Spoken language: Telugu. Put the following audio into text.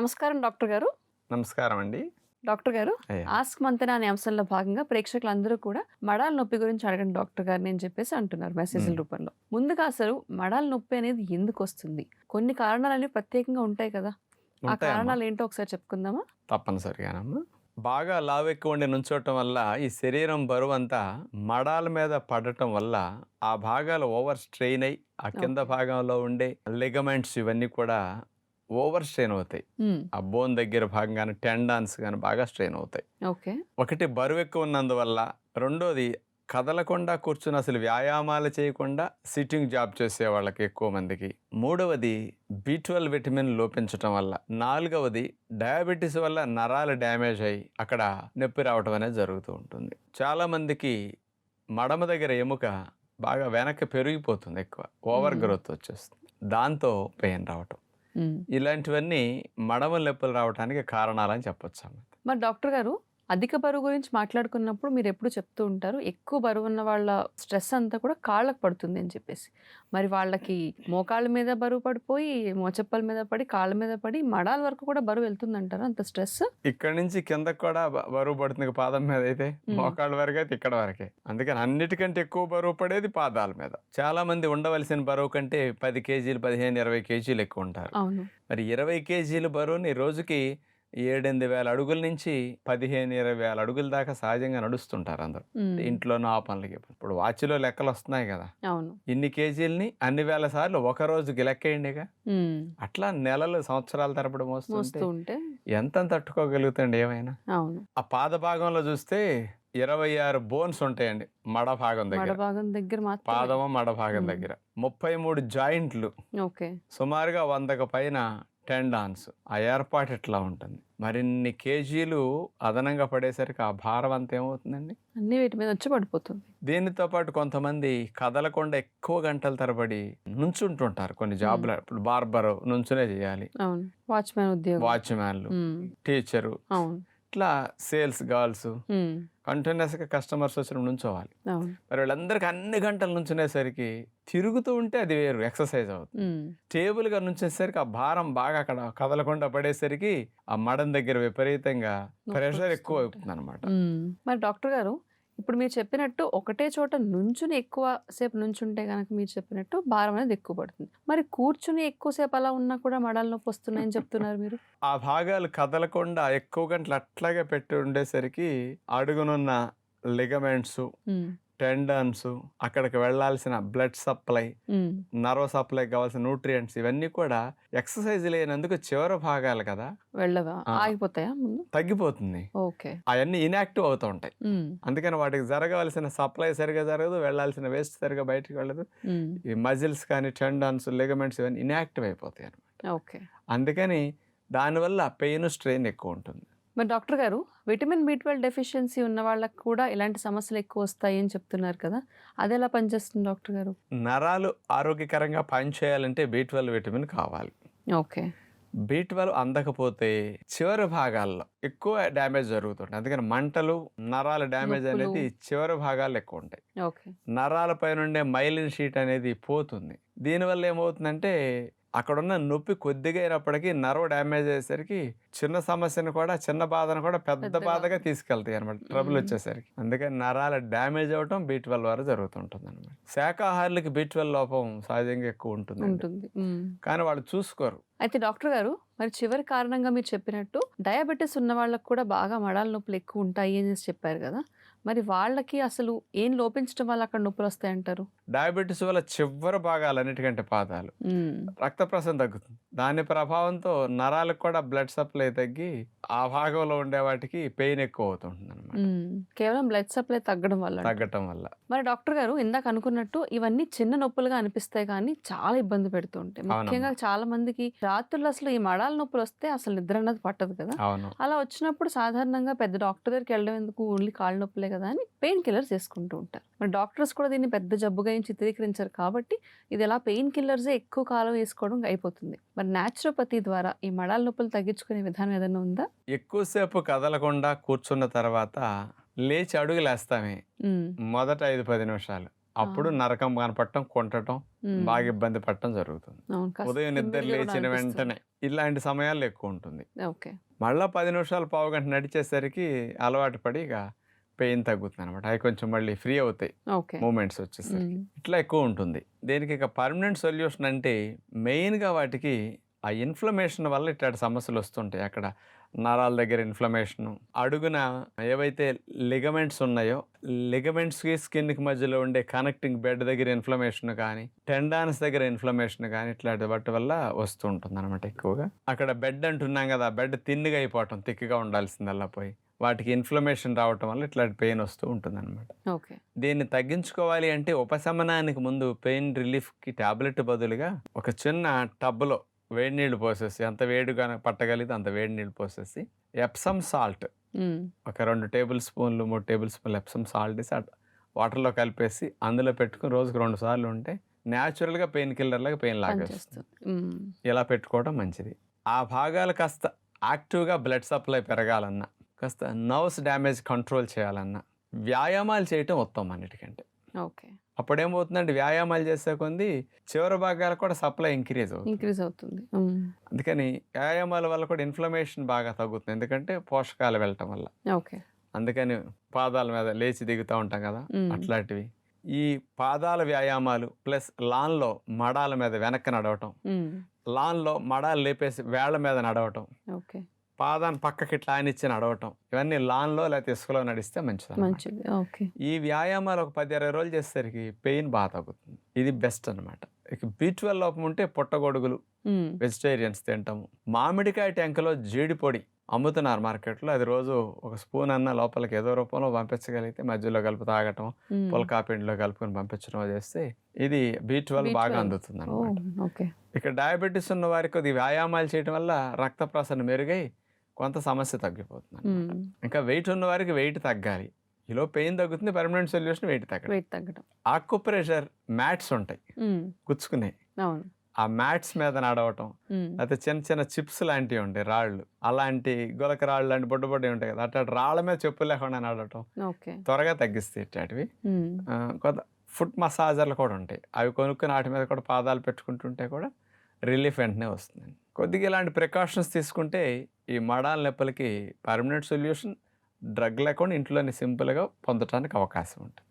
నమస్కారం డాక్టర్ గారు నమస్కారం అండి డాక్టర్ గారు. ఆస్క్ మంతన అనే అంశంలో భాగంగా ప్రేక్షకులందరూ కూడా మడాల నొప్పి గురించి అడగండి డాక్టర్ గారిని అని చెప్పేసి అంటున్నారు మెసేజ్ల. రూపంలో ముందుగా అసలు మడాల నొప్పి అనేది ఎందుకు వస్తుంది కొన్ని కారణాలు అనేవి ప్రత్యేకంగా ఉంటాయి కదా ఆ. కారణాలు ఏంటో ఒకసారి చెప్పుకుందామా తప్పనిసరిగానమ్మా బాగా లావు ఎక్కువ ఉండి నుంచోవటం వల్ల ఈ శరీరం బరువు అంతా మడాల మీద పడటం వల్ల ఆ భాగాలు ఓవర్ స్ట్రెయిన్ అయ్యి ఆ కింద. భాగంలో ఉండే లిగమెంట్స్ ఇవన్నీ కూడా ఓవర్ స్ట్రెయిన్ అవుతాయి. ఆ బోన్ దగ్గర భాగం కానీ టెండాన్స్ కానీ బాగా స్ట్రెయిన్ అవుతాయి. ఓకే. ఒకటి బరువు ఎక్కువ ఉన్నందువల్ల రెండోది కదలకుండా కూర్చుని అసలు వ్యాయామాలు చేయకుండా సిట్టింగ్ జాబ్ చేసే వాళ్ళకి ఎక్కువ మందికి. మూడవది బి ట్వెల్వ్ విటమిన్ లోపించటం వల్ల నాలుగవది డయాబెటీస్ వల్ల నరాలు డ్యామేజ్ అయ్యి అక్కడ నొప్పి రావటం అనేది జరుగుతూ ఉంటుంది. చాలా మందికి మడమ దగ్గర ఎముక బాగా వెనక్కి పెరిగిపోతుంది ఎక్కువ. ఓవర్. గ్రోత్ వచ్చేస్తుంది. దాంతో పెయిన్ రావటం. ఇలాంటివన్నీ మడమ నొప్పులు రావడానికి కారణాలని చెప్పొచ్చు అన్నమాట. మరి డాక్టర్ గారు అధిక బరువు గురించి మాట్లాడుకున్నప్పుడు మీరు ఎప్పుడు చెప్తూ ఉంటారు ఎక్కువ బరువు ఉన్న వాళ్ళ స్ట్రెస్ అంతా కూడా కాళ్ళకు పడుతుంది అని చెప్పేసి. మరి వాళ్ళకి మోకాళ్ళ మీద బరువు పడిపోయి మోచెప్పల మీద పడి కాళ్ళ మీద పడి మడాల వరకు కూడా బరువు వెళ్తుందంటారు అంత స్ట్రెస్? ఇక్కడ నుంచి కిందకు కూడా బరువు పడుతుంది పాదం మీద అయితే. మోకాళ్ళ వరకు అయితే ఇక్కడ వరకే. అందుకని అన్నిటికంటే ఎక్కువ బరువు పడేది పాదాల మీద. చాలా మంది ఉండవలసిన బరువు కంటే పది కేజీలు పదిహేను ఇరవై కేజీలు ఎక్కువ ఉంటారు. అవును. మరి ఇరవై కేజీల బరువుని రోజుకి ఏడెనిమిది వేల అడుగుల నుంచి పదిహేను ఇరవై వేల అడుగుల దాకా సహజంగా నడుస్తుంటారు అందరూ. ఇంట్లోనూ ఆ పనులకి. ఇప్పుడు వాచ్లో లెక్కలు వస్తున్నాయి కదా. అవును. ఇన్ని కేజీలని అన్ని వేల సార్లు ఒక రోజుకి లెక్కేయండిగా. అట్లా నెలలు సంవత్సరాల తరబడి మోస్తూ మోస్తుంటే ఎంత తట్టుకోగలుగుతండి ఏమైనా? అవును. ఆ పాద భాగంలో చూస్తే ఇరవై ఆరు బోన్స్ ఉంటాయండి మడ భాగం దగ్గర. దగ్గర పాదము మడ భాగం. దగ్గర. ముప్పై మూడు జాయింట్లు. సుమారుగా వందకు పైన టెండాన్స్ ఆ ఏర్పాటు ఇట్లా ఉంటుంది? మరిన్ని కేజీలు అదనంగా పడేసరికి ఆ భారం అంత ఏమవుతుందండి? అన్ని వీటి మీద వచ్చి పడిపోతుంది. దీనితో పాటు కొంతమంది కదలకుండా ఎక్కువ గంటల తరబడి నుంచుంటుంటారు కొన్ని జాబ్లు. ఇప్పుడు బార్బర్ నుంచునే చేయాలి. అవును. వాచ్మెన్ ఉద్యోగం. వాచ్మ్యాన్లు. టీచరు. అవును. ఇట్లా సేల్స్ గర్ల్స్. కంటిన్యూస్గా కస్టమర్స్ వచ్చిన నుంచోవాలి మరి వీళ్ళందరికీ అన్ని గంటలు నుంచునేసరికి తిరుగుతూ ఉంటే అది వేరు ఎక్సర్సైజ్ అవుతుంది. టేబుల్గా నుంచేసరికి ఆ భారం బాగా అక్కడ కదలకుండా పడేసరికి ఆ మడం దగ్గర విపరీతంగా ప్రెషర్ ఎక్కువ. అవుతుంది అనమాట. మరి డాక్టర్ గారు ఇప్పుడు మీరు చెప్పినట్టు ఒకటే చోట నుంచుని ఎక్కువ సేపు నుంచుంటే కనుక మీరు చెప్పినట్టు భారం అనేది ఎక్కువ పడుతుంది మరి కూర్చుని ఎక్కువసేపు అలా ఉన్నా కూడా మడాల నొప్పి వస్తున్నాయని చెప్తున్నారు మీరు ఆ భాగాలు కదలకుండా ఎక్కువ గంటలు అట్లాగే పెట్టి ఉండేసరికి అడుగునున్న లిగమెంట్స్. టెండన్స్ అక్కడికి వెళ్ళాల్సిన బ్లడ్ సప్లై. నర్వ్ సప్లై కావాల్సిన న్యూట్రియంట్స్ ఇవన్నీ కూడా ఎక్సర్సైజ్ లేనందుకు చివరి భాగాలు కదా? వెళ్ళవా? ఆ. ఆగిపోతాయా ముందు? తగ్గిపోతుంది. ఓకే. అవన్నీ ఇన్యాక్టివ్ అవుతూ ఉంటాయి. అందుకని వాటికి జరగవలసిన సప్లై సరిగా జరగదు వెళ్ళాల్సిన వేస్ట్ సరిగా బయటికి వెళ్ళదు. ఈ మజిల్స్ కానీ టెండన్స్ లిగమెంట్స్ ఇవన్నీ ఇన్యాక్టివ్ అయిపోతాయి అనమాట ఓకే. అందుకని దానివల్ల పెయిన్ స్ట్రెయిన్ ఎక్కువ ఉంటుంది. మరి డాక్టర్ గారు విటమిన్ బి ట్వెల్వ్ డెఫిషియన్సీ ఉన్న వాళ్ళకి కూడా ఇలాంటి సమస్యలు ఎక్కువ వస్తాయి అని చెప్తున్నారు కదా. అది ఎలా పనిచేస్తుంది డాక్టర్ గారు? నరాలు ఆరోగ్యకరంగా పనిచేయాలంటే బి ట్వెల్వ్ విటమిన్ కావాలి. ఓకే. బి ట్వెల్వ్ అందకపోతే చివరి భాగాల్లో ఎక్కువ డ్యామేజ్ జరుగుతుంది అందుకని మంటలు నరాల డ్యామేజ్. అనేది చివరి భాగాల్లో ఎక్కువ ఉంటాయి. ఓకే. నరాల పైన ఉండే మైలిన్ షీట్ అనేది పోతుంది. దీనివల్ల ఏమవుతుందంటే అక్కడున్న నొప్పి కొద్దిగా అయినప్పటికీ నర్వ్ డ్యామేజ్ అయ్యేసరికి చిన్న సమస్యను కూడా చిన్న బాధను కూడా పెద్ద. బాధగా తీసుకెళ్తాయి అనమాట ట్రబుల్. వచ్చేసరికి. అందుకని నరాల డ్యామేజ్ అవటం బీ ట్వెల్వ్ వరకు జరుగుతుంటుంది అనమాట శాకాహారులకి బీ ట్వెల్వ్ లోపం సహజంగా ఎక్కువ ఉంటుంది ఉంటుంది. కానీ వాళ్ళు చూసుకోరు. అయితే డాక్టర్ గారు మరి చివరి కారణంగా మీరు చెప్పినట్టు డయాబెటీస్ ఉన్న వాళ్ళకి కూడా బాగా మడాల నొప్పులు ఎక్కువ ఉంటాయి అని చెప్పారు కదా. మరి వాళ్ళకి అసలు ఏం లోపించడం వల్ల అక్కడ నొప్పులు వస్తాయి అంటారు డయాబెటీస్ వల్ల చివరి భాగాలు అన్నిటికంటే పాదాలు. రక్త ప్రసరణ తగ్గుతుంది. దాని ప్రభావంతో నరాలకు కూడా బ్లడ్ సప్లై తగ్గి ఆ భాగంలో ఉండే వాటికి పెయిన్ ఎక్కువ అవుతుంటుంది అనమాట కేవలం బ్లడ్ సప్లై తగ్గడం వల్ల. తగ్గటం వల్ల. మరి డాక్టర్ గారు ఇందాక అనుకున్నట్టు ఇవన్నీ చిన్న నొప్పులుగా అనిపిస్తాయి కానీ చాలా ఇబ్బంది పెడుతూ ఉంటాయి. అవునమ్మా. ముఖ్యంగా చాలా మందికి రాత్రులు అసలు ఈ మడాల నొప్పులు వస్తే అసలు నిద్ర అన్నది పట్టదు కదా. అలా వచ్చినప్పుడు సాధారణంగా పెద్ద డాక్టర్ దగ్గరికి వెళ్ళడం ఎందుకు? ఓన్లీ కాళ్ళ నొప్పులే కదా అని పెయిన్ కిల్లర్స్ వేసుకుంటూ ఉంటారు. మరి డాక్టర్స్ కూడా దీన్ని పెద్ద జబ్బుగా ఏం చిత్రీకరించారు కాబట్టి ఇది ఎలా పెయిన్ కిల్లర్సే ఎక్కువ కాలం వేసుకోవడం అయిపోతుంది. మరి న్యాచురోపతి ద్వారా ఈ మడాల నొప్పులు తగ్గించుకునే విధానం ఏదైనా ఉందా? ఎక్కువసేపు కదలకుండా కూర్చున్న తర్వాత లేచి అడుగులేస్తామే. మొదట ఐదు పది నిమిషాలు. అప్పుడు. నరకం కనపడటం కొంటటం. బాగా ఇబ్బంది పడటం జరుగుతుంది. ఉదయం నిద్ర లేచిన. వెంటనే ఇలాంటి సమయాల్లో ఎక్కువ ఉంటుంది. ఓకే. మళ్ళీ పది నిమిషాలు పావు గంట నడిచేసరికి అలవాటు పడి ఇక పెయిన్ తగ్గుతుంది అనమాట అవి కొంచెం మళ్ళీ ఫ్రీ అవుతాయి మూమెంట్స్ వచ్చేసరికి. ఇట్లా ఎక్కువ ఉంటుంది. దీనికి ఇక పర్మనెంట్ సొల్యూషన్ అంటే మెయిన్గా వాటికి ఆ ఇన్ఫ్లమేషన్ వల్ల ఇట్లాంటి సమస్యలు వస్తుంటాయి. అక్కడ నరాల దగ్గర ఇన్ఫ్లమేషన్ అడుగున ఏవైతే లిగమెంట్స్ ఉన్నాయో లిగమెంట్స్కి స్కిన్కి మధ్యలో ఉండే కనెక్టింగ్ బెడ్ దగ్గర ఇన్ఫ్లమేషన్ కానీ టెండాన్స్ దగ్గర ఇన్ఫ్లమేషన్ కానీ ఇట్లాంటి వాటి వల్ల వస్తూ ఉంటుంది అనమాట ఎక్కువగా. అక్కడ బెడ్ అంటున్నాం కదా బెడ్ తిన్నుగా అయిపోవటం తిక్కుగా ఉండాల్సిందల్లా పోయి. వాటికి ఇన్ఫ్లమేషన్ రావటం వల్ల ఇట్లాంటి పెయిన్ వస్తూ ఉంటుంది ఓకే. దీన్ని తగ్గించుకోవాలి అంటే ఉపశమనానికి ముందు పెయిన్ రిలీఫ్కి టాబ్లెట్ బదులుగా ఒక చిన్న టబ్లో వేడి నీళ్ళు పోసేసి ఎంత వేడిగా పట్టగలిగితే అంత వేడి నీళ్ళు పోసేసి ఎప్సమ్ సాల్ట్. ఒక రెండు టేబుల్ స్పూన్లు మూడు టేబుల్ స్పూన్లు ఎప్సమ్ సాల్ట్ వేసి వాటర్లో కలిపేసి అందులో పెట్టుకుని రోజుకు రెండు సార్లు ఉంటే న్యాచురల్గా పెయిన్ కిల్లర్లాగా పెయిన్ లాగేస్తుంది. ఇలా పెట్టుకోవడం మంచిది. ఆ భాగాలు కాస్త యాక్టివ్గా బ్లడ్ సప్లై పెరగాలన్నా కాస్త నర్వ్స్ డ్యామేజ్ కంట్రోల్ చేయాలన్నా వ్యాయామాలు చేయటం ఉత్తమం అన్నిటికంటే. ఓకే. అప్పుడేమవుతుందంటే వ్యాయామాలు చేసే కొంది చివరి భాగాలు కూడా సప్లై ఇంక్రీజ్ అవుతుంది. ఇంక్రీజ్ అవుతుంది. అందుకని వ్యాయామాల వల్ల కూడా ఇన్ఫ్లమేషన్ బాగా తగ్గుతుంది. ఎందుకంటే పోషకాలు వెళ్ళటం వల్ల. ఓకే. అందుకని పాదాల మీద లేచి దిగుతూ ఉంటాం కదా. అట్లాంటివి. ఈ పాదాల వ్యాయామాలు ప్లస్ లాన్లో మడాల మీద వెనక్కి నడవటం. లాన్లో మడాలు లేపేసి వేళ్ళ మీద నడవటం. ఓకే. పాదాన్ని పక్కకి ఇట్లా ఆనిచ్చి నడవటం. ఇవన్నీ లాన్లో లేకపోతే ఇసుకలో నడిస్తే మంచిది. మంచిది. ఓకే. ఈ వ్యాయామాలు ఒక పది ఇరవై రోజులు చేసేసరికి పెయిన్ బాగా తగ్గుతుంది. ఇది బెస్ట్ అనమాట ఇక బీ ట్వెల్వ్ లోపం ఉంటే పుట్టగొడుగులు. వెజిటేరియన్స్ తింటాము. మామిడికాయ టెంకలో జీడి పొడి అమ్ముతున్నారు మార్కెట్లో. అది రోజు ఒక స్పూన్ అన్న లోపలికి ఏదో రూపంలో పంపించగలిగితే మధ్యలో కలిపి తాగటం. పులకా పిండిలో కలుపుకొని పంపించడం చేస్తే ఇది బీ ట్వెల్వ్ బాగా B12. అందుతుంది అనమాట ఓకే. ఇక డయాబెటీస్ ఉన్న వారికి కొద్ది వ్యాయామాలు చేయడం వల్ల రక్త ప్రసరణ మెరుగై కొంత సమస్య తగ్గిపోతుంది. ఇంకా వెయిట్ ఉన్న వారికి వెయిట్ తగ్గాలి. ఈలో పెయిన్ తగ్గుతుంది? పర్మనెంట్ సొల్యూషన్ వెయిట్ తగ్గడం. వెయిట్ తగ్గడం. ప్రెషర్ మ్యాట్స్ ఉంటాయి. గుచ్చుకునే ఆ మ్యాట్స్ మీద నడవటం. లేకపోతే చిన్న చిన్న చిప్స్ లాంటివి ఉంటాయి రాళ్ళు. అలాంటి గులక రాళ్ళు లాంటి బొడ్డు బొడ్డు ఉంటాయి కదా అట్లా రాళ్ళ మీద చెప్పులు లేకుండా నడవటం. త్వరగా తగ్గిస్తాయి ఇట్లాంటివి కొంత ఫుట్ మసాజర్లు కూడా ఉంటాయి. అవి కొనుక్కుని వాటి మీద కూడా పాదాలు పెట్టుకుంటుంటే కూడా రిలీఫ్ వెంటనే వస్తుంది కొద్దిగా ఇలాంటి ప్రికాషన్స్ తీసుకుంటే ఈ మడాల నొప్పులకి పర్మనెంట్ సొల్యూషన్ డ్రగ్ లేకుండా ఇంట్లోనే సింపుల్గా పొందడానికి అవకాశం ఉంటుంది.